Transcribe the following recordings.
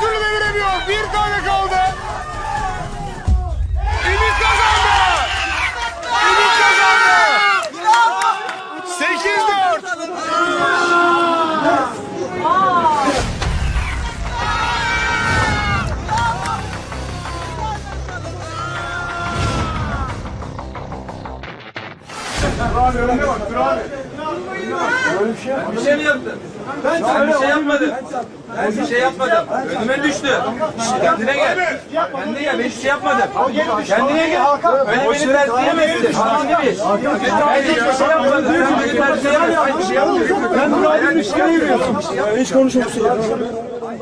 Bir türlü deviremiyor. Bir tane kaldı. Ümit kazandı. Ümit kazandı. Sekiz dört. Abi önüne bak, dur abi. Böyle bir şey yapma. Bir şey mi yaptın? Ben, bir şey yapmadım. Ben bir şey yapmadım. Önüme düştü. Kendine gel. Kendine gel. Ben hiçbir şey yapmadım. Kendine gel. Öyle beni tersleyemezsin. Haddini bil. Ben hiçbir şey yapmadım. Sen beni tersleyemezsin. Ben Murat'ın üstüne yürüyorsun. Hiç konuşmuyorsun ya.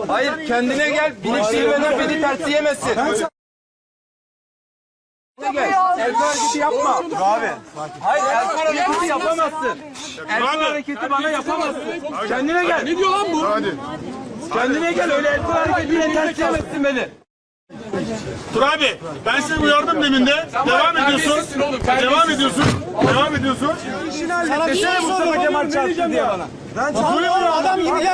Hayır kendine gel. Bilip bilmeden beni tersleyemezsin. El hareketi yapma. Dur abi. Hayır el hareketi yapamazsın. El hareketi bana yapamazsın. Kendine gel. Ne diyor lan bu? Hadi. Kendine gel öyle el hareketiyle tersleyemezsin beni. Dur abi. Ben seni uyardım demin de. Devam ediyorsun. Devam ediyorsun. Devam ediyorsun. Desene Mustafa Kemal çarptı diye bana. Ben çarptım adam gibi.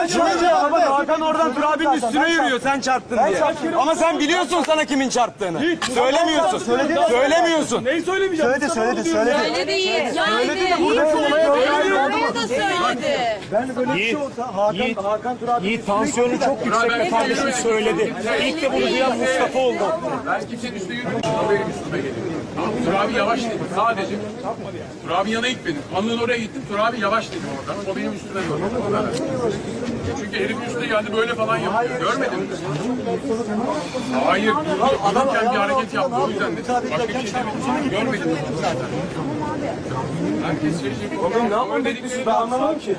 Hakan oradan Turabi'nin üstüne yürüyor sen çarptın diye. Ama sen biliyorsun sana kimin çarptığını. Söylemiyorsun. Söylemiyorsun. Neyi söylemeyeceğim? Söyledi söyledi söyledi. Söyledi Yiğit. Söyledi. Yiğit söyledi. Oraya da söyledi. Ben böyle bir şey olsa Hakan, Hakan Tur abi Yiğit tansiyonu çok yüksek kardeşim söyledi. İlk de bunu duyan Mustafa oldu. Ben kimsenin üstüne yürümedim. O benim üstüme geliyor. Tamam, Tur abi yavaş dedi sadece. Tur abi yana gitmedim. Anlığın oraya gittim. Tur abi yavaş dedim oradan. O benim üstüme gördü. Çünkü herifin üstüne geldi böyle falan yapıyor. Görmedin mi? Hayır. Dururken bir hareket yaptı. O yüzden dedim. Başka bir şey demedim. Görmedin mi? Herkes şey şey. Oğlum ne yapalım Ben anlamadım ki.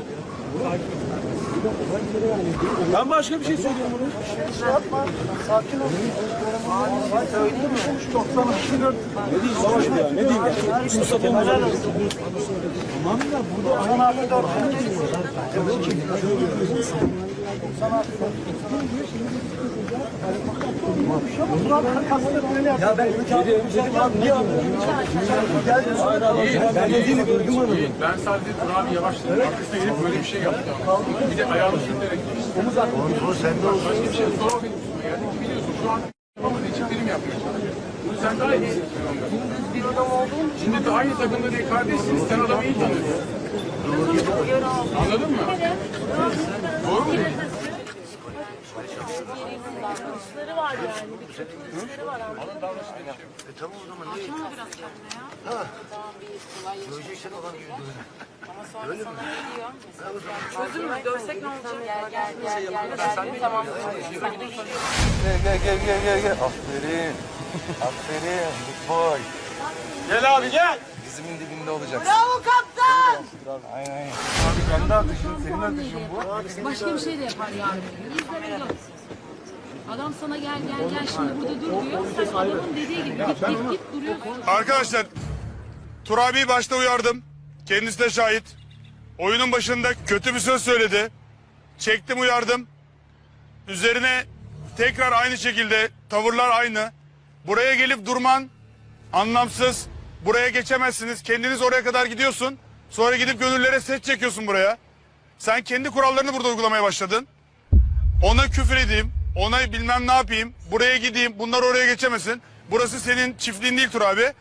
Ben başka bir şey söylüyorum bunu. Sakin ol. Söyleyeyim mi? 94. Ne diyeyim savaş ya? Ne diyeyim ya? Mustafa Kemal Tamam da burada abi de orada. Ya ben dedim abi niye Ben dediğini duydum. Yiğit, Ben sadece Tur abi yavaş dedim. Arkasına gelip böyle bir şey yaptı. Bir de ayağını sürterek geçti. Başka bir şey sonra benim üstüme geldi ki biliyorsun şu an yapamadığı için prim yapmaya. Bunu sen daha iyi biliyorsun. Şimdi de aynı takımda değil kardeşsiniz. Sen adamı iyi tanıyorsun. Anladın mı? Doğru mu? Davranışları var yani. Bir var. Onun davranışları var. E tamam o zaman niye? biraz kendine ya. Tamam bir olay yaşamış. Ama sonra sana ne diyor? Çözüm mü? Dövsek ne olacak? Gel gel gel gel gel. Tamam. Gel gel gel gel gel gel. Aferin. Aferin. Good boy. Gel abi gel. Dizimin dibinde olacaksın. Bravo kaptan! Aynen aynen. Kendi atışın, senin atışın bu. Başka bir şey de yapar yarın. İzleme yok. Adam sana gel gel gel şimdi burada dur diyor. Sen adamın dediği gibi git git git duruyorsun. Arkadaşlar, Tur abiyi başta uyardım. Kendisi de şahit. Oyunun başında kötü bir söz söyledi. Çektim uyardım. Üzerine tekrar aynı şekilde tavırlar aynı. Buraya gelip durman anlamsız. Buraya geçemezsiniz. Kendiniz oraya kadar gidiyorsun. Sonra gidip gönüllere set çekiyorsun buraya. Sen kendi kurallarını burada uygulamaya başladın. Ona küfür edeyim. Ona bilmem ne yapayım. Buraya gideyim. Bunlar oraya geçemesin. Burası senin çiftliğin değil Tur abi.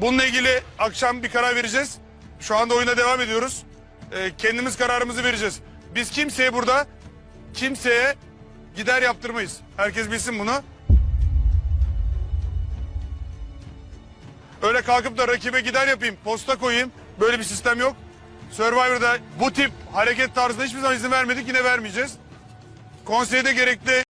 Bununla ilgili akşam bir karar vereceğiz. Şu anda oyuna devam ediyoruz. Ee, kendimiz kararımızı vereceğiz. Biz kimseye burada kimseye gider yaptırmayız. Herkes bilsin bunu. Öyle kalkıp da rakibe gider yapayım, posta koyayım. Böyle bir sistem yok. Survivor'da bu tip hareket tarzına hiçbir zaman izin vermedik, yine vermeyeceğiz. Konseyde gerekli